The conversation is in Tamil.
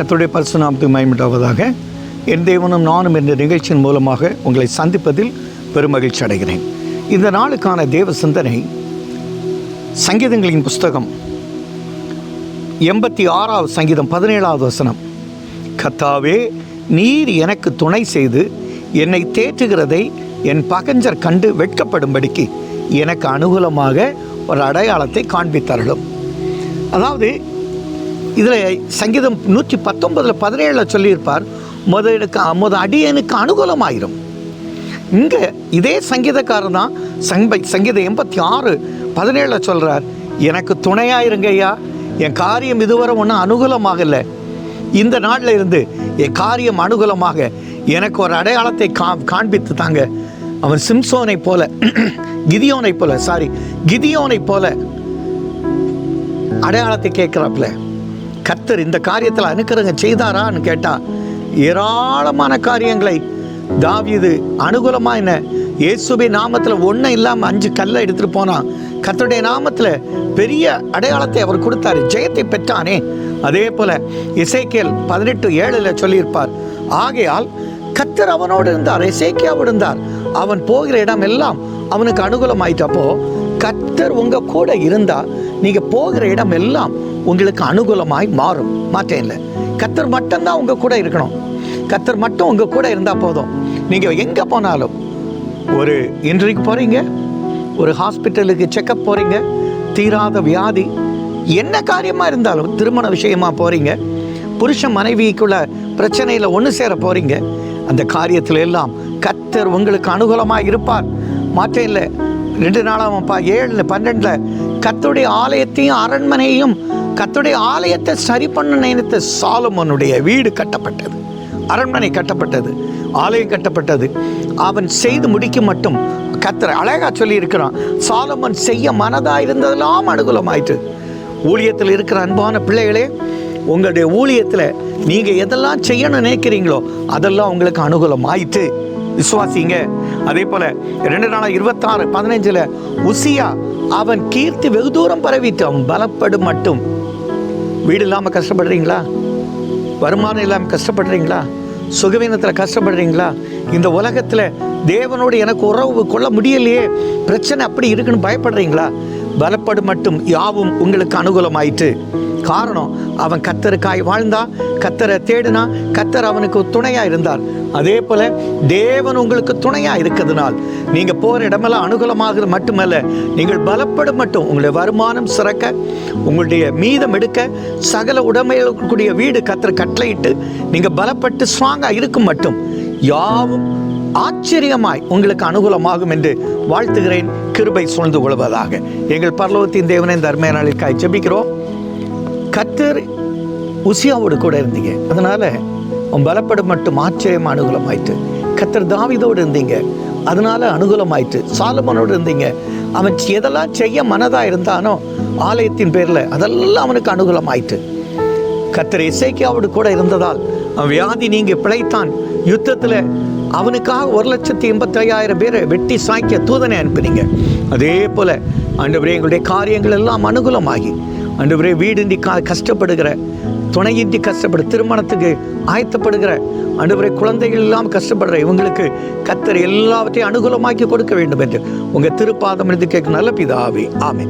கர்த்தருடைய பரிசுநாமத்துக்கு மயமிட்டாவதாக என் தேவனும் நானும் என்ற நிகழ்ச்சியின் மூலமாக உங்களை சந்திப்பதில் பெருமகிழ்ச்சி அடைகிறேன். இந்த நாளுக்கான தேவ சிந்தனை சங்கீதங்களின் புஸ்தகம் எண்பத்தி ஆறாவது சங்கீதம் பதினேழாவது வசனம். கத்தாவே நீர் எனக்கு துணை செய்து என்னை தேற்றுகிறதை என் பகஞ்சர் கண்டு வெட்கப்படும்படிக்கு எனக்கு அனுகூலமாக ஒரு அடையாளத்தை காண்பித்தார்களும் அதாவது இதில் சங்கீதம் நூற்றி பத்தொன்பதில் பதினேழில் சொல்லியிருப்பார் முதலுக்கு முத அடியனுக்கு அனுகூலமாயிரும். இங்கே இதே சங்கீதக்காரர் தான் சங்க சங்கீதம் எண்பத்தி ஆறு பதினேழில் சொல்கிறார் எனக்கு துணையாக ஐயா என் காரியம் இதுவரை ஒன்றும் அனுகூலமாகலை இந்த நாளில் இருந்து என் காரியம் அனுகூலமாக எனக்கு ஒரு அடையாளத்தை கா காண்பித்து தாங்க. அவன் சிம்சோனை போல கிதியோனை போல சாரி கிதியோனை போல அடையாளத்தை கேட்குறாப்புல. கர்த்தர் இந்த காரியத்தில் அனுக்கிறங்க செய்தாரான்னு கேட்டால் ஏராளமான காரியங்களை தாவீது அனுகூலமாக என்ன இயேசுபி நாமத்தில் ஒன்றும் இல்லாமல் அஞ்சு கல்லை எடுத்துகிட்டு போனான் கத்தருடைய நாமத்தில் பெரிய அடையாளத்தை அவர் கொடுத்தாரு ஜெயத்தை பெற்றானே. அதே போல் இசைக்கேல் பதினெட்டு ஏழில் சொல்லியிருப்பார் ஆகையால் கத்தர் அவனோடு இருந்தார் இசைக்கியாவோடு இருந்தார் அவன் போகிற இடம் எல்லாம் அவனுக்கு அனுகூலமாயிட்டப்போ கர்த்தர் உங்கள் கூட இருந்தால் நீங்கள் போகிற இடம் எல்லாம் உங்களுக்கு அனுகூலமாய் மாறும். மாற்றேன் இல்லை. மட்டும்தான் உங்கள் கூட இருக்கணும். கத்தர் மட்டும் உங்கள் கூட இருந்தால் போதும். நீங்கள் எங்கே போனாலும் ஒரு இன்றைக்கு போகிறீங்க ஒரு ஹாஸ்பிட்டலுக்கு செக்கப் போகிறீங்க தீராத வியாதி என்ன காரியமாக இருந்தாலும் திருமண விஷயமா போகிறீங்க புருஷன் மனைவிக்குள்ள பிரச்சனையில் ஒன்று சேர போகிறீங்க அந்த காரியத்தில் எல்லாம் கத்தர் உங்களுக்கு அனுகூலமாக இருப்பார். மாற்றம் இல்லை. ரெண்டு நாளாகப்பா ஏழு பன்னெண்டில். கத்துடைய ஆலயத்தையும் அரண்மனையும் கத்துடைய ஆலயத்தை சரி பண்ண நினைத்த சாலமனுடைய வீடு கட்டப்பட்டது. அரண்மனை கட்டப்பட்டது ஆலயம் கட்டப்பட்டது. அவன் செய்து முடிக்கும் மட்டும் கத்துற அழகா சொல்லியிருக்கிறான். சாலமன் செய்ய மனதாக இருந்ததெல்லாம் அனுகூலமாயிட்டு ஊழியத்தில் இருக்கிற அன்பான பிள்ளைகளே உங்களுடைய ஊழியத்தில் நீங்கள் எதெல்லாம் செய்யணும்னு நினைக்கிறீங்களோ அதெல்லாம் உங்களுக்கு அனுகூலம் ஆயிட்டு விசுவாசிங்க. அதே போல் ரெண்டு நாளாக இருபத்தாறு பதினஞ்சில் உசியா அவன் கீர்த்தி வெகு தூரம் பரவிட்டு அவன் பலப்படும் மட்டும். வீடு இல்லாமல் கஷ்டப்படுறீங்களா? வருமானம் இல்லாமல் கஷ்டப்படுறீங்களா? சுகவீனத்தில் கஷ்டப்படுறீங்களா? இந்த உலகத்தில் தேவனோடு எனக்கு உறவு கொள்ள முடியலையே. பிரச்சனை அப்படி இருக்குன்னு பயப்படுறீங்களா? பலப்படும் மட்டும் யாவும் உங்களுக்கு அனுகூலமாயிற்று. காரணம் அவன் கத்தருக்காய் வாழ்ந்தா கத்தரை தேடினா கத்தர் அவனுக்கு துணையா இருந்தார். அதே போல தேவன் உங்களுக்கு துணையா இருக்கிறதுனால் நீங்க போற இடமெல்லாம் அனுகூலமாகிறது மட்டுமல்ல நீங்கள் பலப்படும் மட்டும் உங்களுடைய வருமானம் சிறக்க உங்களுடைய மீதம் எடுக்க சகல உடமைகளுக்குரிய வீடு கத்தர் கட்டளையிட்டு நீங்க பலப்பட்டு ஸ்ட்ராங்கா இருக்கும் மட்டும் யாவும் ஆச்சரியமாய் உங்களுக்கு அனுகூலமாகும் என்று வாழ்த்துகிறேன். கிருபை சூழ்ந்து கொள்வதாக. எங்கள் பரலோகத்தின் தேவனை இந்த அருமையான நாளிற்காய் ஜெபிக்கிறோம். கத்தர் உசியாவோடு கூட இருந்தீங்க. அதனால உன் பலப்படும் மட்டும் ஆச்சரியம் அனுகூலமாயிட்டு கத்தர் தாவிதோடு இருந்தீங்க. அதனால அனுகூலமாயிட்டு சாலமனோடு இருந்தீங்க. அவன் எதெல்லாம் செய்ய மனதாக இருந்தானோ ஆலயத்தின் பேரில் அதெல்லாம் அவனுக்கு அனுகூலமாயிட்டு கத்தர் இசைக்கியாவோடு கூட இருந்ததால் அவன் வியாதி நீங்க பிழைத்தான். யுத்தத்தில் அவனுக்காக ஒரு லட்சத்தி எண்பத்தி ஐயாயிரம் பேரை வெட்டி சாய்க்க தூதனை அனுப்பினீங்க. அதே போல் அன்றுபுரே எங்களுடைய காரியங்கள் எல்லாம் அனுகூலமாகி. அன்றுபுரே வீடின்றி கா கஷ்டப்படுகிற துணையின்றி கஷ்டப்படு திருமணத்துக்கு ஆயத்தப்படுகிற ஆண்டவரே குழந்தைகள் இல்லாமல் கஷ்டப்படுற இவங்களுக்கு கத்தர் எல்லாவற்றையும் அனுகூலமாக்கி கொடுக்க வேண்டும் என்று உங்கள் திருப்பாதம் இருந்து கேட்க நல்ல பிதாவே. ஆமே